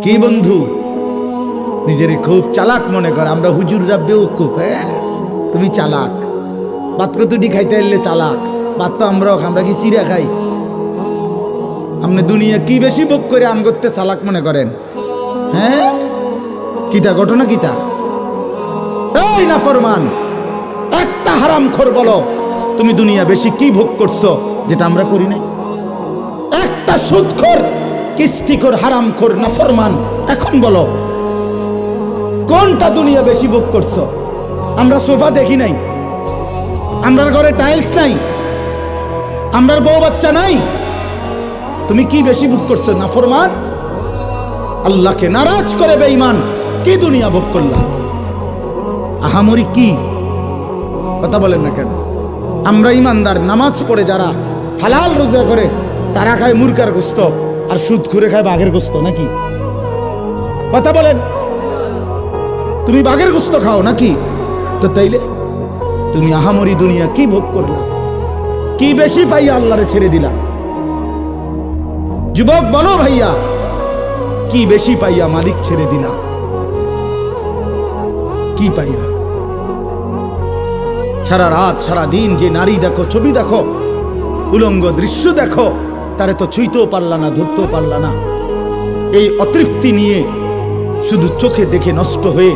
কি বন্ধু? নিজের খুব চালাক মনে করে, আমরা হুজুররা বেউকুফ হ্যাঁ? তুমি চালাক। ভাত কতটি খাইতে এলে চালাক? ভাত তো আমরাও আমরা কি চিড়া খাই? আপনি দুনিয়া কি বেশি ভোগ করে আম করতে চালাক মনে করেন? হ্যাঁ? কিতা, ঘটনা কিতা? এই না ফরমান, একটা হারাম খোর বলো, তুমি দুনিয়া বেশি কি ভোগ করছ, যেটা আমরা করি নাই? একটা সুদখোর হারামখোর না ফরমান এখন বলো, কোনটা দুনিয়া বেশি ভোগ করছ? আমরা সোফা দেখি নাই। আমরার ঘরে টাইলস নাই। আমরার বউ বাচ্চা নাই। তুমি কি বেশি ভোগ করছ না ফরমান আল্লাহকে নারাজ করে বেঈমান, কি দুনিয়া ভোগ করলা? আহামরি কি? কথা বলেন না কেন? আমরা ইমানদার, নামাজ পড়ে যারা হালাল রোজা করে, তারা খায় মুরকার গোস্ত। আর সুদ ঘুরে খায় বাঘের গোস্ত নাকি? কথা বলেন। তুমি বাঘের গোস্ত খাও নাকি? তো তাইলে তুমি আহামরি দুনিয়া কি ভোগ করলা? কি বেশি পাইয়া আল্লাহরে ছেড়ে দিলা? যুবক, বলো ভাইয়া, কি বেশি পাইয়া মালিক ছেড়ে দিলা? কি পাইয়া? সারা রাত, সারা দিন যে নারী দেখো, ছবি দেখো, উলঙ্গ দৃশ্য দেখো তারে তো ছুঁইতেও পারলা না, ধরতেও পারলা না। এই অতৃপ্তি নিয়ে শুধু চোখে দেখে নষ্ট হয়ে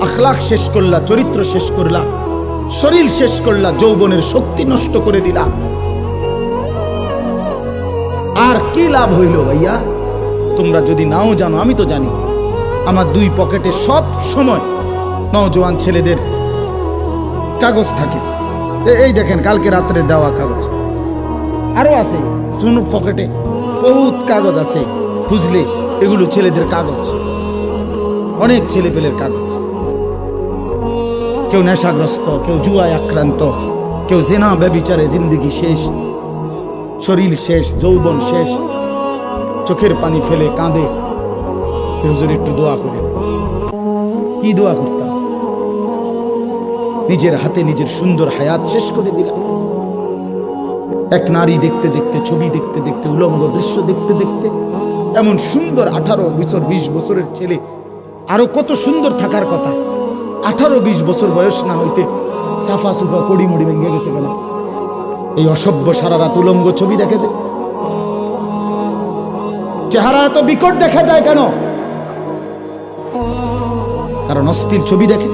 আখলাখ শেষ করলা, চরিত্র শেষ করলা, শরীর শেষ করলা, যৌবনের শক্তি নষ্ট করে দিলা। আর কি লাভ হইল ভাইয়া? তোমরা যদি নাও জানো, আমি তো জানি। আমার দুই পকেটে সব সময় নওজোয়ান ছেলেদের কাগজ থাকে। এই দেখেন, কালকে রাত্রে দেওয়া কাগজ। আরও আছে। শুনু পকেটে বহুত কাগজ আছে। খুঁজলে এগুলো ছেলেদের কাগজ। অনেক ছেলে পেলের কাগজ। কেউ নেশাগ্রস্ত, কেউ জুয়ায় আক্রান্ত, কেউ জেনা ব্যবিচারে জিন্দিগি শেষ, শরীর শেষ, যৌবন শেষ, চোখের পানি ফেলে কাঁদে। হুজুর, একটু দোয়া করে কি দোয়া করতাম? নিজের হাতে নিজের সুন্দর হায়াত শেষ করে দিলাম। এক নারী দেখতে দেখতে, ছবি দেখতে দেখতে, উলঙ্গ দৃশ্য দেখতে দেখতে, এমন সুন্দর আঠারো বছর, বিশ বছরের ছেলে। আরও কত সুন্দর থাকার কথা। আঠারো, বিশ বছর বয়স না হইতে সাফা সুফা কড়ি মুড়ি ভেঙে গেছে কেন? এই অসভ্য সারা রাত উলঙ্গ ছবি দেখে যে। চেহারা এত বিকট দেখা যায় কেন? কারণ অস্থির ছবি দেখে,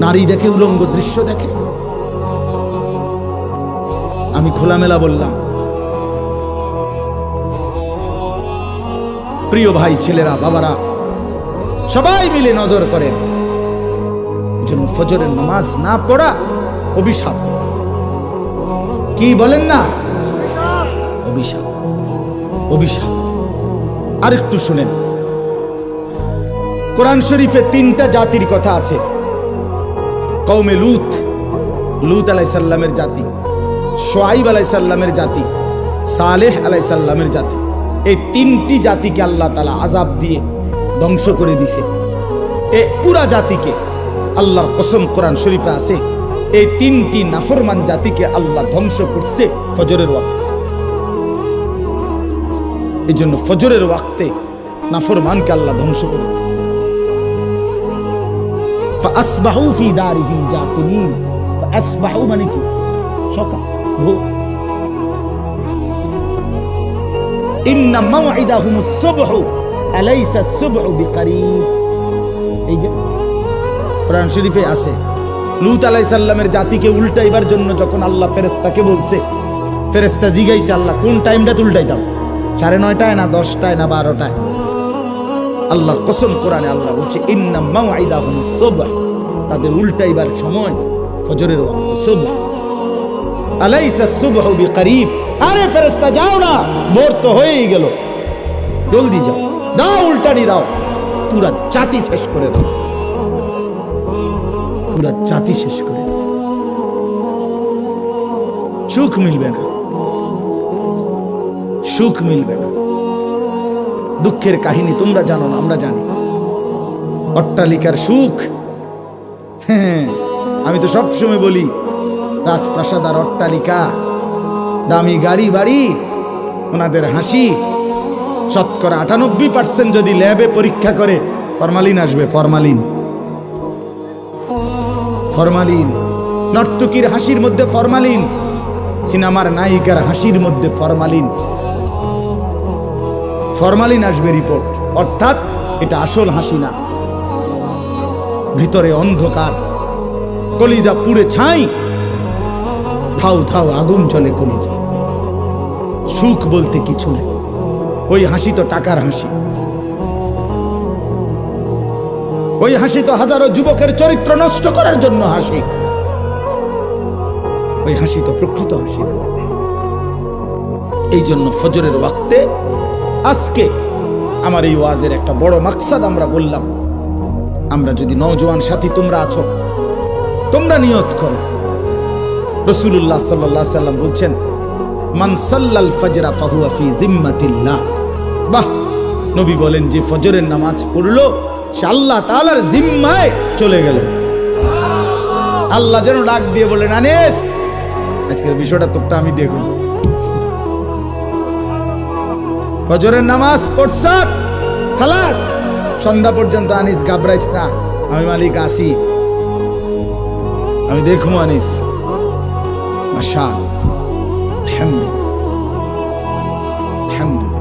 নারী দেখে, উলঙ্গ দৃশ্য দেখে। আমি খোলামেলা বললাম, প্রিয় ভাই, ছেলেরা, বাবারা, সবাই মিলে নজর করেন। এজন্য ফজরের নামাজ না পড়া অভিশাপ। কি বলেন না? অভিশাপ অভিশাপ। আরেকটু শুনেন। কোরআন শরীফে তিনটা জাতির কথা আছে। কৌমে লুত লুত আলাইসাল্লামের জাতি। সোয়াইব আলাইসাল্লামের জাতি, সালেহ আলাইসাল্লামের জাতি, এই তিনটি জাতিকে আল্লাহ তালা আজাব দিয়ে ধ্বংস করে দিছে। এই পুরা জাতিকে আল্লাহর কসম কোরআন শরীফে আছে, এই তিনটি নাফরমান জাতিকে আল্লাহ ধ্বংস করছে ফজরের ওয়াক এই জন্য ফজরের ওয়াক্তে নাফরমানকে আল্লাহ ধ্বংস করে আসবাহু ফি দারিহিম জাফিনিন আসবাহু মানে কি? সকাল। আল্লাহ কোন টাইমটা উল্টাইতাম সাড়ে নয়টায় না দশটায় না বারোটায়? কসম আল্লাহ বলছে তাদের উল্টাইবার সময় ফজরের ওয়াক্ত আলাইসা সুবহ আরে ফেরেশতা, যাও না, ভোর তো হয়েই গেল। জলদি যাও, দাও, উল্টানি দাও। পুরা জাতি শেষ করে দাও। পুরা জাতি শেষ করে সুখ মিলবে না। সুখ মিলবে না। দুঃখের কাহিনী তোমরা জানো না, আমরা জানি। অট্টালিকার সুখ। হ্যাঁ আমি তো সবসময় বলি রাজপ্রাসাদ আর অট্টালিকা। দামি গাড়ি বাড়ি, ওনাদের হাসি। শতকরা আটানব্বই পার্সেন্ট যদি ল্যাবে পরীক্ষা করে, ফরমালিন আসবে, ফরমালিন। ফরমালিন। নর্তকীর হাসির মধ্যে ফরমালিন। সিনেমার নায়িকার হাসির মধ্যে ফরমালিন। ফরমালিন আসবে রিপোর্ট। অর্থাৎ এটা আসল হাসি না। ভিতরে অন্ধকার। কলিজা পুড়ে ছাই। থাও থাও, আগুন চলে কলিজা সুখ বলতে কিছু নেই। ওই হাসি তো টাকার হাসি। ওই হাসি তো হাজারো যুবকের চরিত্র নষ্ট করার জন্য হাসি। ওই হাসি তো প্রকৃত হাসি এই জন্য ফজরের ওয়াক্তে আজকে আমার এই ওয়াজের একটা বড় মাকসাদ আমরা বললাম। আমরা যদি নওজোয়ান সাথী তোমরা আছো, তোমরা নিয়ত করো। রসুল্লাহ সাল্লাহ সাল্লাম বলছেন, মান সাল্লাল ফজরা ফাহুয়া ফি জিম্মাতিল্লাহ বাহ, নবী বলেন, যে ফজরের নামাজ পড়ল, সে আল্লাহ তাআলার জিম্মায় চলে গেল। আল্লাহ যেন ডাক দিয়ে বলেন আনিস আজকের বিষয়টা তোরটা আমি দেখুন ফজরের নামাজ পড়ছ খালাস, সন্ধ্যা পর্যন্ত আনিস গাবরাইস না। আমি মালিক আসি আমি দেখব, আনিস। আলহামদুলিল্লাহ। আলহামদুলিল্লাহ।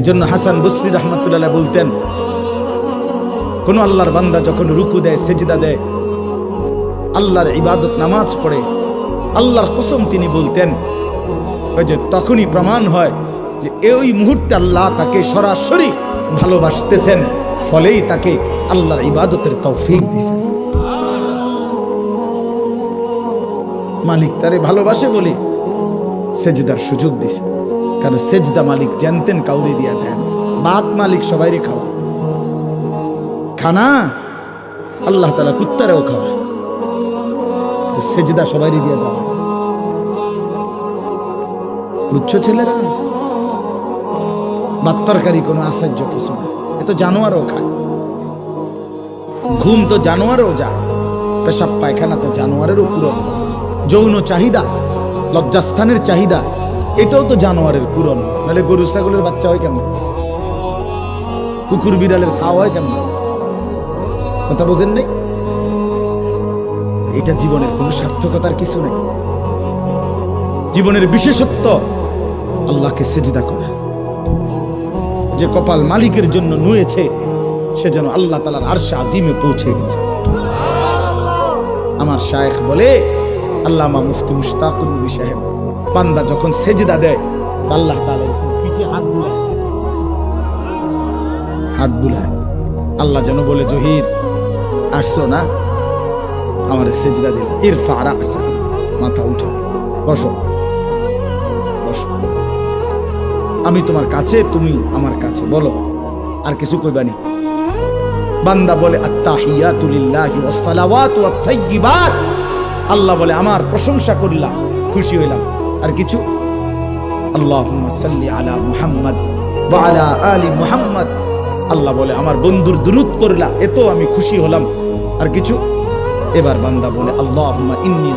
এজন্য হাসান বসরি রহমতুল্লাহ বলতেন, কোন আল্লাহর বান্দা যখন রুকু দেয়, সেজদা দেয়, আল্লাহর ইবাদত নামাজ পড়ে, আল্লাহর কসম তিনি বলতেন, ওই যে তখনই প্রমাণ হয় যে এই মুহূর্তে আল্লাহ তাকে সরাসরি ভালোবাসতেছেন, ফলেই তাকে আল্লাহর ইবাদতের তৌফিক দিছেন মালিক তারে ভালোবাসে বলে সেজদার সুযোগ দিছে। কারণ সেজদা মালিক জানতেন কাউরে দিয়া দেন। বাত মালিক সবাইরে খাওয়া। খানা? আল্লাহ তালা কুত্তারেও খাওয়া। তো সেজদা সবাইরে দিয়া দেওয়া। বুঝছ ছেলেরা? বাত্তরকারী কোনো আশ্চর্য কিছু না। এ তো জানোয়ারও খায়। ঘুম তো জানোয়ারও যায়। পেশাব পায়খানা তো জানোয়ারেরও পূরণ যৌন চাহিদা, লজ্জাস্থানের চাহিদা, এটাও তো জানোয়ারের পূরণ। নাহলে গরু, ছাগলের বাচ্চা হয় কেমন? কুকুর, বিড়ালের ছাও হয় কেমন? কথা বোঝেন নেই? এটা জীবনের কোনো সার্থকতার কিছু নেই। জীবনের বিশেষত্ব আল্লাহকে সেজদা করা। যে কপাল মালিকের জন্য নুয়েছে, সে যেন আল্লাহ তালার আরশা আজিমে পৌঁছে গেছে। আমার শায়েখ বলে আল্লামা মুফতি মুশতাকুর নবী সাহেব, বান্দা যখন সেজদা দেয়, আল্লাহ তাআলা পিঠে হাত বুলায়। হাত বুলায়। আল্লাহ যেন বলে, জহির, আসছো না? আমার সেজদা দিল। ইরফা রাসা, মাথা উঠাও। বসো। বসো। আমি তোমার কাছে, তুমি আমার কাছে, বলো। আর কিছু কইবানি বান্দা বলে, আত্তাহিয়াতু লিল্লাহি ওয়াস সালাওয়াতু ওয়াত তাইয়্যিবাত আল্লাহ বলে, আমার প্রশংসা করলা, খুশি হইলাম। আর কিছু? সাল্লি আলা আলা আলি মুহাম্মদ। আল্লাহ বলে, আমার বন্ধুর দুরূদ পড়লা এত আমি খুশি হলাম। আর কিছু? এবার বান্দা বলে, আল্লাহুম্মা ইন্নী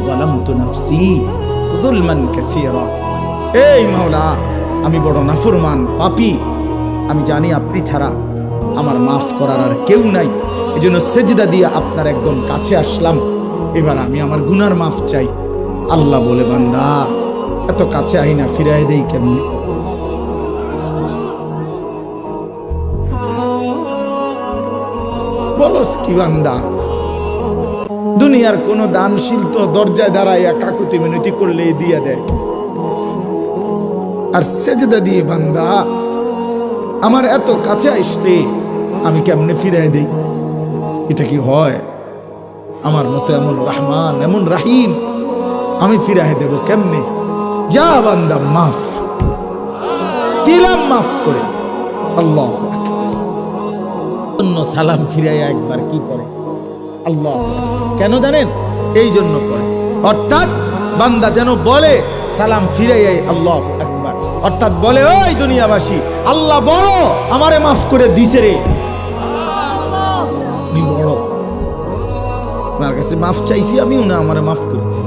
এই মাওলা, আমি বড় নাফরমান, পাপী। আমি জানি আপনি ছাড়া আমার মাফ করার আর কেউ নাই। এজন্য সেজদা দিয়ে আপনার একদম কাছে আসলাম। এবার আমি আমার গুনার মাফ চাই। আল্লাহ বলে, বান্দা, এত কাছে আই না ফিরাই দেই কেমনি? বলস কি বান্দা? দুনিয়ার কোন দানশীল তো দরজায় দাঁড়াইয়া কাকুতি মিনতি করলে দিয়া দেয়। আর সেজদা দিয়ে, বান্দা, আমার এত কাছে আসলে আমি কেমনে ফিরাই দেই? এটা কি হয়? আমার মতো এমন রহমান, এমন রাহিম, আমি ফিরাই দেব কেমনে? যা বান্দা, মাফ। দিলাম মাফ করে। আল্লাহ অন্য সালাম ফিরাইয়া একবার কি পড়ে? আল্লাহ কেন জানেন? এই জন্য পড়ে। অর্থাৎ বান্দা যেন বলে, সালাম ফিরাইয়াই আল্লাহ একবার অর্থাৎ বলে, ওই দুনিয়াবাসী, আল্লাহ বড়, আমারে মাফ করে দিছে রে। ওনার কাছে মাফ চাইছি আমি না, আমার মাফ করেছি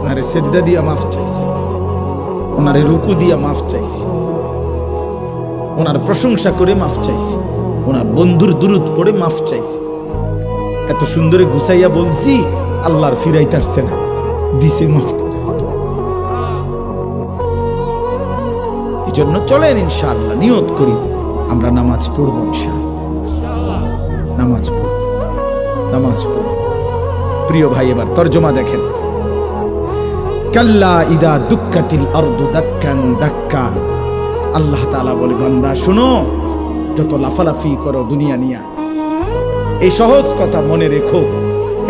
ওনারে সেজদা দিয়া মাফ চাইছি। ওনারে রুকু দিয়া মাফ চাইছি। ওনার প্রশংসা করে মাফ চাইছি। ওনার বন্ধুর দূরত পড়ে মাফ চাইছি। এত সুন্দরে গুছাইয়া বলছি, আল্লাহর ফিরাই তারছে না। দিছে মাফ এই জন্য চলেন ইনশাআল্লাহ, নিয়ত করি। আমরা নামাজ পড়ব ইনশাআল্লাহ। নামাজ পড়ব। নামাজ পড়ব প্রিয় ভাই, এবার তর্জমা দেখেন। কাল্লা ইদা দুক্কাতিল আরদু দাক্কান দাক্কা। আল্লাহ তাআলা বলে, বান্দা, শোনো, যত লাফালাফি করো দুনিয়া নিয়া এই সহজ কথা মনে রেখো,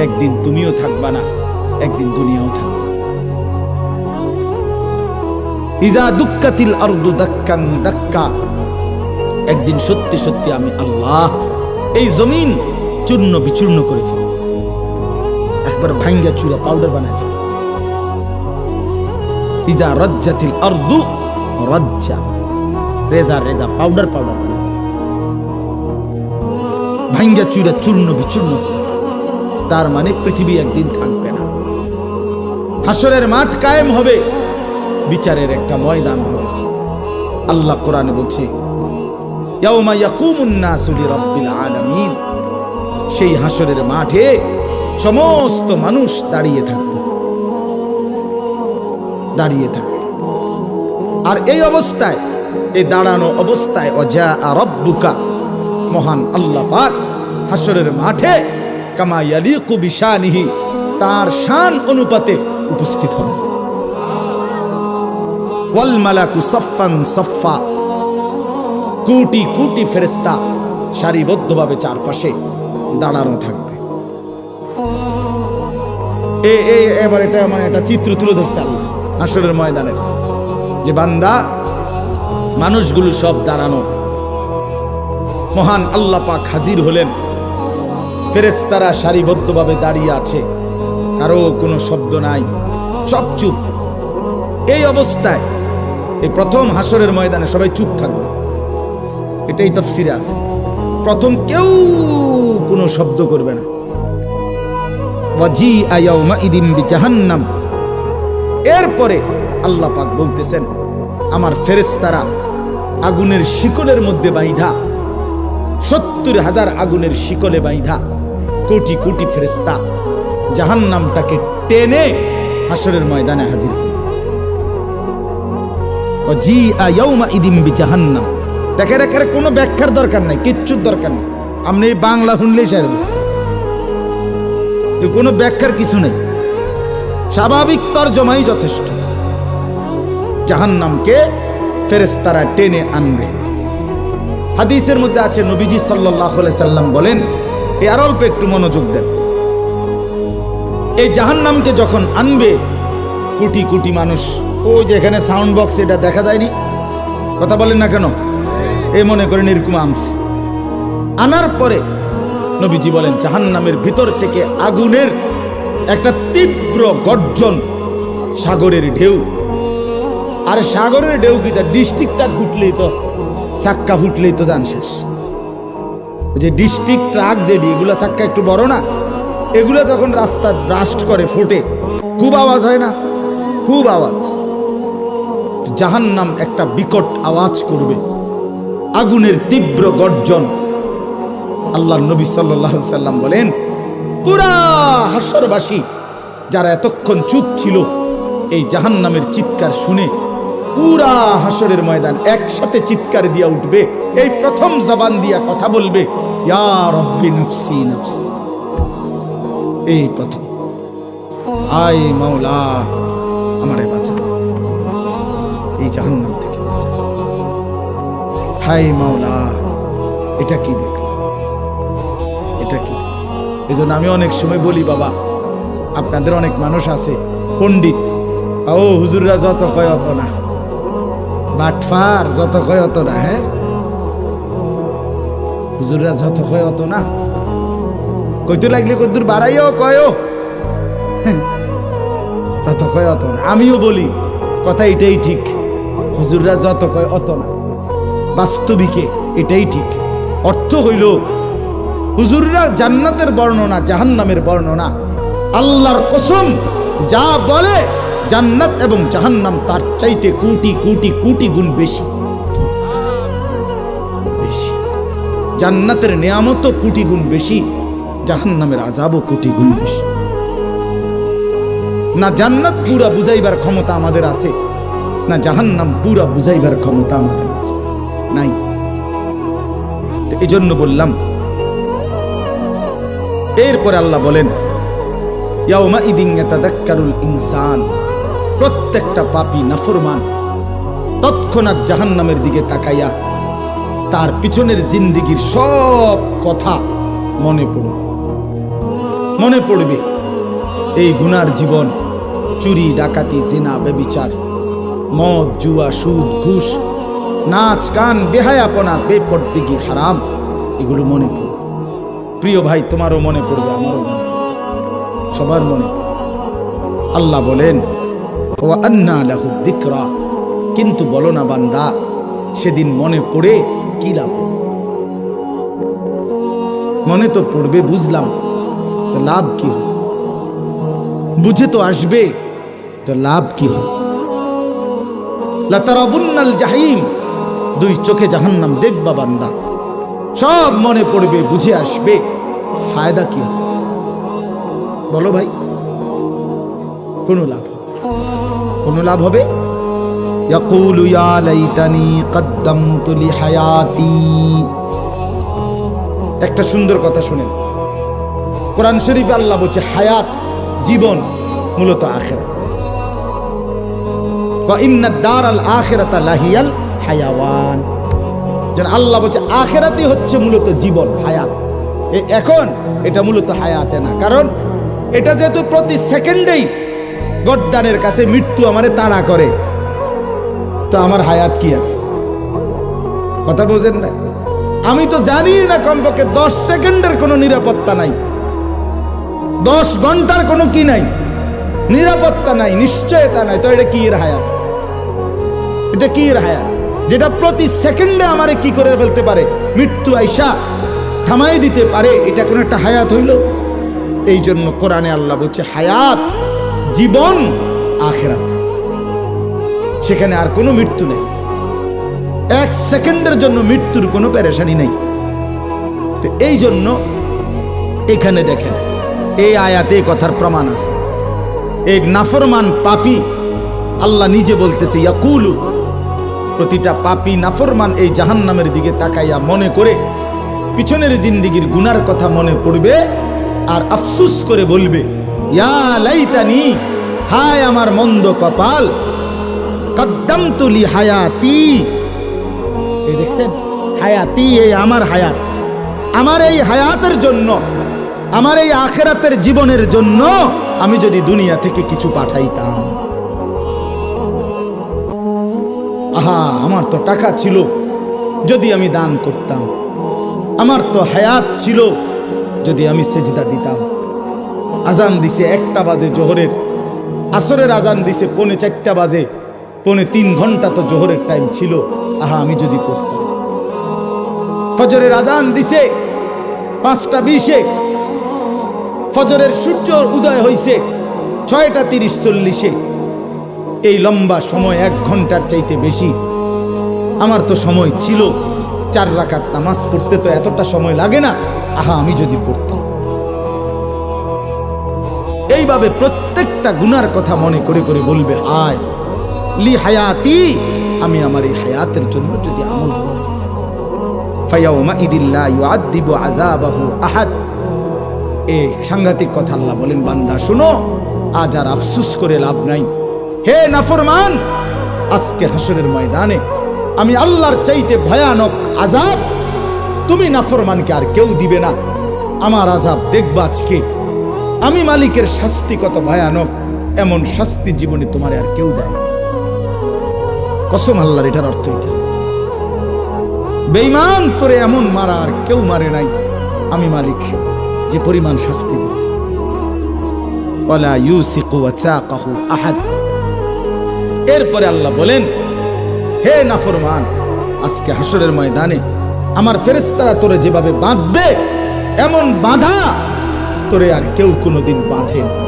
একদিন তুমিও থাকবা না, একদিন দুনিয়াও থাকবে। ইজা দুক্কাতিল আরদু দাক্কান দাক্কা। একদিন সত্যি সত্যি আমি আল্লাহ, এই জমিন চূর্ণ বিচূর্ণ করে ফেল। একবার ভাঙ্গা চূড়া পাউডার বানায় ফেল। ইজা রজ্জাতিল আরদু রজ্জা রেজা রেজা পাউডার পাউডার বানায়। ভাঙ্গা চূড়া চূর্ণ বিচূর্ণ তার মানে পৃথিবী একদিন থাকবে না। হাসরের মাঠ কায়েম হবে। বিচারের একটা ময়দান হবে। আল্লাহ কোরআনে বলছে, ইয়াউমা ইয়াকুমুন নাসু লিরাব্বিল আলামিন। সেই হাসরের মাঠে সমস্ত মানুষ দাঁড়িয়ে থাকবে। দাঁড়িয়ে থাকবে। আর এই অবস্থায়, এই দাঁড়ানো অবস্থায় অজা রব্বুকা, মহান আল্লাহ পাক হাসরের মাঠে, কামা ইয়ালিকু বিশানিহি, তার শান অনুপাতে উপস্থিত হবে ওয়াল সফান সফা কোটি কোটি ফেরেস্তা সারিবদ্ধভাবে চারপাশে দাঁড়ানো থাকবে। এবার এটা মানে একটা চিত্র তুলে ধরছে আল্লাহ। হাসরের ময়দানের যে বান্দা, মানুষগুলো সব দাঁড়ানো। মহান আল্লাহ পাক হাজির হলেন। ফেরেস্তারা সারিবদ্ধভাবে দাঁড়িয়ে আছে। কারও কোনো শব্দ নাই। সব চুপ। এই অবস্থায় এই প্রথম হাসরের ময়দানে সবাই চুপ থাকবে। এটাই তফসিরে আছে। প্রথম কেউ কোনো শব্দ করবে না। ইদিম এরপরে আল্লাহ পাক বলতেছেন, আমার ফেরেশতারা আগুনের শিকলের মধ্যে বাইধা সত্তর হাজার আগুনের শিকলে বাইধা কোটি কোটি ফেরেস্তা জাহান্নামটাকে টেনে হাসরের ময়দানে হাজির করবে। জি আয়াউমা ইদিম জাহান্নাম দেখে রেখে কোনো ব্যাখ্যার দরকার নাই, কিচ্ছুর দরকার নেই। আপনি বাংলা শুনলেই সারব কোনো ব্যাখ্যার কিছু নেই। স্বাভাবিক তর্জমাই যথেষ্ট। জাহান্নামকে ফেরেস্তারা টেনে আনবে। হাদিসের মধ্যে আছে, নবীজি সাল্লাহ সাল্লাম বলেন, এ আর অল্প একটু মনোযোগ দেন। এই জাহান্নামকে যখন আনবে, কোটি কোটি মানুষ ও যে এখানে সাউন্ড বক্স এটা দেখা যায়নি? কথা বলেন না কেন? এই মনে করেন এরকম আনছে। আনার পরে নবীজি বলেন, জাহান্নামের ভিতর থেকে আগুনের একটা তীব্র গর্জন, সাগরের ঢেউ। আর সাগরের ঢেউ কি তার ডিস্ট্রিক্টটা ঘুটলেই তো চাক্কা ফুটলেই তো যান শেষ। যে ডিস্ট্রিক্ট ট্রাক যেডি, এগুলো চাক্কা একটু বড় না? এগুলো যখন রাস্তা ব্রাস্ট করে ফোটে, খুব আওয়াজ হয় না? খুব আওয়াজ। জাহান্নাম একটা বিকট আওয়াজ করবে। আগুনের তীব্র গর্জন। আল্লাহ নবী সাল্লাহ সাল্লাম বলেন, পুরা হাসরবাসী যারা এতক্ষণ চুপ ছিল, এই জাহান্নামের চিৎকার শুনে পুরা হাসরের ময়দান একসাথে চিৎকার দিয়া উঠবে, এই প্রথম জবান দিয়া কথা বলবে নফসি এই প্রথম। আয় মাওলা, আমারে বাঁচা। এই বাঁচা হাই মাওলা, এটা কি দেখলাম? এটা কি? এই জন্য আমি অনেক সময় বলি, বাবা, আপনাদের অনেক মানুষ আছে, পণ্ডিত। ও, হুজুররা যত কয় অত না। বাটফার যত কয় অত না হ্যাঁ? হুজুররা যত কয় অত না। কইতে লাগলে কদ্দুর বাড়াইও কয়ও যত কয় অত না। আমিও বলি, কথা এটাই ঠিক, হুজুররা যত কয় অত না। বাস্তবিকে এটাই ঠিক। অর্থ হইল, হুজুররা জান্নাতের বর্ণনা, জাহান্নামের বর্ণনা। আল্লাহর কসম, যা বলে জান্নাত এবং জাহান্নাম তার চাইতে কোটি কোটি কোটি গুণ বেশি। বেশি। জান্নাতের নিয়ামত কোটি গুণ বেশি, জাহান্নামের আজাবও কোটি গুণ বেশি। না জান্নাত পুরা বুঝাইবার ক্ষমতা আমাদের আছে, না জাহান্নাম পুরা বুঝাইবার ক্ষমতা আমাদের আছে। নাই। তো এই জন্য বললাম, এরপরে আল্লাহ বলেন ইনসান প্রত্যেকটা পাপী নাফরমান। তৎক্ষণাৎ জাহান্নামের দিকে তাকাইয়া তার পিছনের জিন্দিগির সব কথা মনে পড়বে মনে পড়বে, এই গুনার জীবন, চুরি, ডাকাতি, জিনা বেবিচার মদ, জুয়া, সুদ, ঘুষ নাচ, গান, বেহায়াপনা, বেপর্দিগি, হারাম, এগুলো মনে পড়বে প্রিয় ভাই, তোমারও মনে পড়বে, আমারও মনে সবার মনে আল্লাহ বলেন ও আন্না লাহু দিকরা কিন্তু বলো না, বান্দা, সেদিন মনে পড়ে কি লাভ মনে তো পড়বে, বুঝলাম, তো লাভ কি হবে? বুঝে তো আসবে, তো লাভ কি হবে? লাতারাবুন্নাল জাহিম দুই চোখে জাহান্নাম দেখবা বান্দা সব মনে পড়বে বুঝে আসবে ফায়দা কি হবে বলো ভাই কোনো লাভ হবে কোনো লাভ হবে يقول يا ليتني قدمت لحياتي একটা সুন্দর কথা শুনেন কোরআন শরীফে আল্লাহ বলছে হায়াত জীবন মূলত আখেরাত ইন্না দার আল আখেরাতা লাহিয়াল হায়াওয়ান। যেন আল্লাহ বলছে, আখেরাতই হচ্ছে মূলত জীবন, হায়াত। এখন এটা মূলত হায়াতে না। কারণ এটা যেহেতু প্রতি সেকেন্ডেই গদ্দানের কাছে মৃত্যু আমারে তাড়া করে, তো আমার হায়াত কি কথা বোঝেন না? আমি তো জানি না কমপক্ষে দশ সেকেন্ডের কোনো নিরাপত্তা নাই। দশ ঘণ্টার কোনো কি নাই? নিরাপত্তা নাই, নিশ্চয়তা নাই। তো এটা কি এর হায়াত? এটা কি এর হায়াত? যেটা প্রতি সেকেন্ডে আমারে কি করে ফেলতে পারে? মৃত্যু আইসা থামাই দিতে পারে, এটা কোনো একটা হায়াত হইল? এই জন্য কোরআনে আল্লাহ বলছে, হায়াত, জীবন, আখেরাত। সেখানে আর কোনো মৃত্যু নেই। এক সেকেন্ডের জন্য মৃত্যুর কোনো প্যারেশানি নেই। তো এই জন্য এখানে দেখেন, এই আয়াতে কথার প্রমাণ আছে। এই নাফরমান পাপি আল্লাহ নিজে বলতেছে, ইয়াকুলু প্রতিটা পাপি নাফরমান এই জাহান্নামের দিকে তাকাইয়া মনে করে, পিছনের জিন্দিগির গুনার কথা মনে পড়বে আর আফসুস করে বলবে, ইয়া লাইতানি, হায় আমার মন্দ কপাল কদ্দাম তুলি হায়াতি। দেখছেন, হায়াতি এই আমার হায়াত। আমার এই হায়াতের জন্য, আমার এই আখেরাতের জীবনের জন্য আমি যদি দুনিয়া থেকে কিছু পাঠাইতাম। আহা, আমার তো টাকা ছিল, যদি আমি দান করতাম। আমার তো হায়াত ছিল, যদি আমি সেজদা দিতাম। আজান দিছে একটা বাজে জোহরের, আসরের আজান দিছে পৌনে চারটা বাজে, পৌনে তিন ঘণ্টা তো জোহরের টাইম ছিল, আহা, আমি যদি করতাম। ফজরের আজান দিছে, পাঁচটা বিশে, ফজরের সূর্য উদয় হইছে, ছয়টা তিরিশ চল্লিশে। এই লম্বা সময় এক ঘণ্টার চাইতে বেশি। আমার তো সময় ছিল। চার রাকাত নামাজ পড়তে তো এতটা সময় লাগে না। আহা, আমি যদি পড়তাম। এইভাবে প্রত্যেকটা গুনার কথা মনে করে করে বলবে, হায়, লি হায়াতি, আমি আমার এই হায়াতের জন্য যদি আমল করতাম। সাংঘাতিক কথা আল্লাহ বলেন, বান্দা, শুনো, আজ আর আফসুস করে লাভ নাই। হে নাফরমান, আজকে হাসরের ময়দানে আমি আল্লাহর চাইতে ভয়ানক আজাব তুমি নাফরমানকে আর কেউ দিবে না। আমার আজাব দেখবা আজকে। আমি মালিকের শাস্তি কত ভয়ানক, এমন শাস্তি জীবনে তোমার আর কেউ দেয় কসম আল্লাহর, এটার অর্থ এটা। বেইমান তোরে এমন মারা আর কেউ মারে নাই। আমি মালিক, যে পরিমাণ শাস্তি দেব। ওয়ালা ইউসিকু ওয়াসাকাহু আহাদ। এরপরে আল্লাহ বলেন, হে নাফরমান, আজকে হাসরের ময়দানে আমার ফেরেশতারা তোরে যেভাবে বাঁধবে, এমন বাঁধা তোরে আর কেউ কোনোদিন বাঁধে না।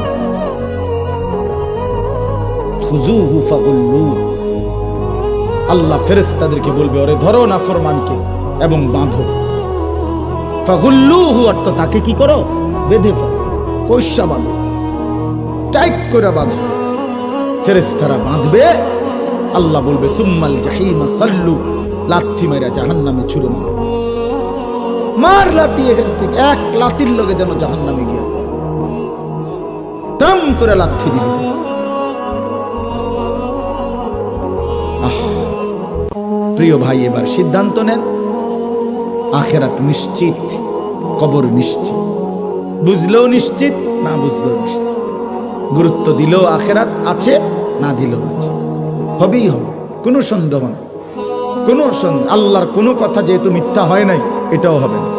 আল্লাহ ফেরেশতাদেরকে বলবে, ওরে ধরো না ফরমানকে এবং বাঁধো। ফাগুল্লুহু অর্থ তাকে কি করো? বেঁধে ফেলো। কৈশা বাঁধো। টাইট করে বাঁধো। ফেরেস্তারা বাঁধবে। আল্লাহ বলবে, সুম্মাল জাহিমা সাল্লু। লাথি মেরা জাহান্নামে ছুড়ে মারো। মার লাতি এখান থেকে, এক লাতির লগে যেন জাহান্নামে গিয়া পড়ে। দাম করে লাথি দিবে। প্রিয় ভাই, এবার সিদ্ধান্ত নেন। আখেরাত নিশ্চিত, কবর নিশ্চিত। বুঝলেও নিশ্চিত, না বুঝলেও নিশ্চিত। গুরুত্ব দিলেও আখেরাত আছে না দিলেও আছে। হবেই হবে, কোনো সন্দেহ নেই। কোনো সন্দেহ, আল্লাহর কোনো কথা যেহেতু মিথ্যা হয় নাই, এটাও হবে না।